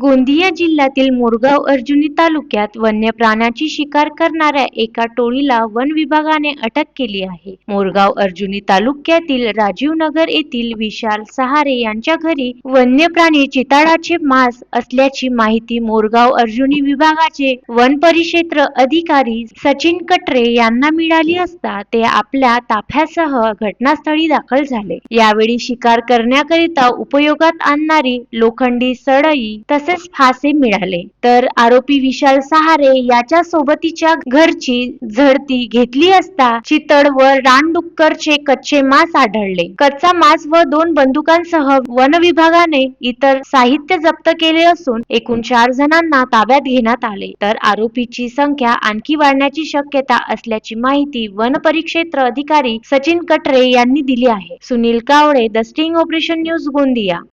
गोंदिया जिल्ह्यातील मोरगाव अर्जुनी तालुक्यात वन्य प्राण्याची शिकार करणाऱ्या एका टोळीला वन विभागाने अटक केली आहे. मोरगाव अर्जुनी तालुक्यातील राजीव नगर येथील विशाल सहारे यांच्या घरी वन्य प्राणी चिताळाचे मांस असल्याची माहिती मोरगाव अर्जुनी विभागाचे वन परिक्षेत्र अधिकारी सचिन कटरे यांना मिळाली असता ते आपल्या ताफ्यासह घटनास्थळी दाखल झाले. यावेळी शिकार करण्याकरिता उपयोगात आणणारी लोखंडी सडई तसेच फासे मिळाले. तर आरोपी विशाल सहारे याच्या सोबतीच्या घरची झडती घेतली असता चितळ व रानडुक्करचे कच्चे मांस आढळले. कच्चा मांस व दोन बंदुकांसह वन विभागाने इतर साहित्य जप्त केले असून एकूण चार जणांना ताब्यात घेण्यात आले. तर आरोपीची संख्या आणखी वाढण्याची शक्यता असल्याची माहिती वन परिक्षेत्र अधिकारी सचिन कटरे यांनी दिली आहे. Sunil Kawale the sting operation news Gondia.